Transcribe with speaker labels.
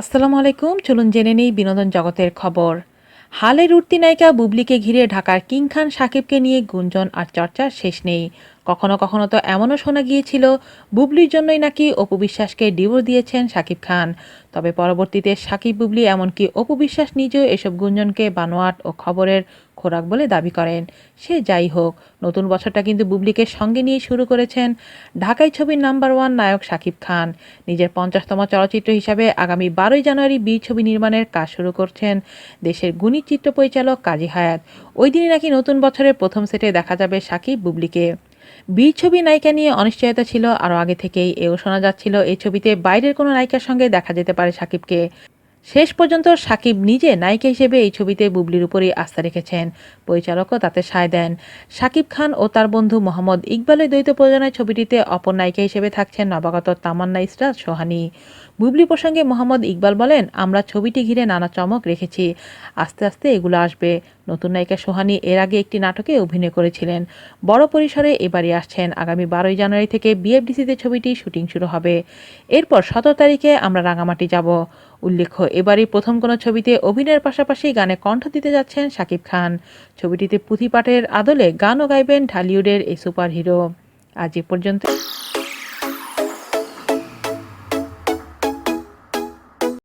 Speaker 1: আসসালামু আলাইকুম, চলুন জেনে নেই বিনোদন জগতের খবর। হালের উঠতি নায়িকা বুবলিকে ঘিরে ঢাকার কিং খান সাকিবকে নিয়ে গুঞ্জন আর চর্চার শেষ নেই। কখনো কখনো তো এমনও শোনা গিয়েছিল, বুবলির জন্যই নাকি অপু বিশ্বাসকে ডিভোর্স দিয়েছেন সাকিব খান। তবে পরবর্তীতে সাকিব, বুবলি এমনকি অপু বিশ্বাস নিজেও এসব গুঞ্জনকে বানোয়াট ও খবরের খোরাক বলে দাবি করেন। সে যাই হোক, নতুন বছরটা কিন্তু বুবলিকে সঙ্গে নিয়ে শুরু করেছেন ঢাকাই ছবির নাম্বার ওয়ান নায়ক শাকিব খান। নিজের পঞ্চাশতম চলচ্চিত্র হিসাবে আগামী বারোই জানুয়ারি বি ছবি নির্মাণের কাজ শুরু করছেন দেশের গুণী চিত্র পরিচালক কাজী হায়াত। ওই দিনই নাকি নতুন বছরের প্রথম সেটে দেখা যাবে শাকিব বুবলিকে। বীর ছবি নায়িকা নিয়ে অনিশ্চয়তা ছিল, আরও আগে থেকেই এও শোনা যাচ্ছিল, এই ছবিতে বাইরের কোনো নায়িকার সঙ্গে দেখা যেতে পারে সাকিবকে শেষ পর্যন্ত সাকিব নিজে নায়িকা হিসেবে এই ছবিতে বুবলির উপরেই আস্থা রেখেছেন। পরিচালকও তাতে সায় দেন। সাকিব খান ও তার বন্ধু মোহাম্মদ ইকবালের দ্বৈত প্রযোজনায় ছবিটিতে অপর নায়িকা হিসেবে থাকছেন নবাগত তামান্না ইসরাত সোহানি। বুবলি প্রসঙ্গে মোহাম্মদ ইকবাল বলেন, আমরা ছবিটি ঘিরে নানা চমক রেখেছি। আস্তে আস্তে এগুলো আসবে। নতুন নায়িকা সোহানি এর আগে একটি নাটকে অভিনয় করেছিলেন। বড় পরিসরে এবারই আসছেন। আগামী বারোই জানুয়ারি থেকে বিএফডিসিতে ছবিটি শুটিং শুরু হবে। এরপর সতেরো তারিখে আমরা রাঙামাটি যাব। উল্লেখ্য, এবারই প্রথম কোনো ছবিতে অভিনয়ের পাশাপাশি গানে কণ্ঠ দিতে যাচ্ছেন শাকিব খান। ছবিটিতে পুঁথিপাঠের আদলে গানও গাইবেন ঢালিউডের এই সুপারহিরো। আজ এ পর্যন্ত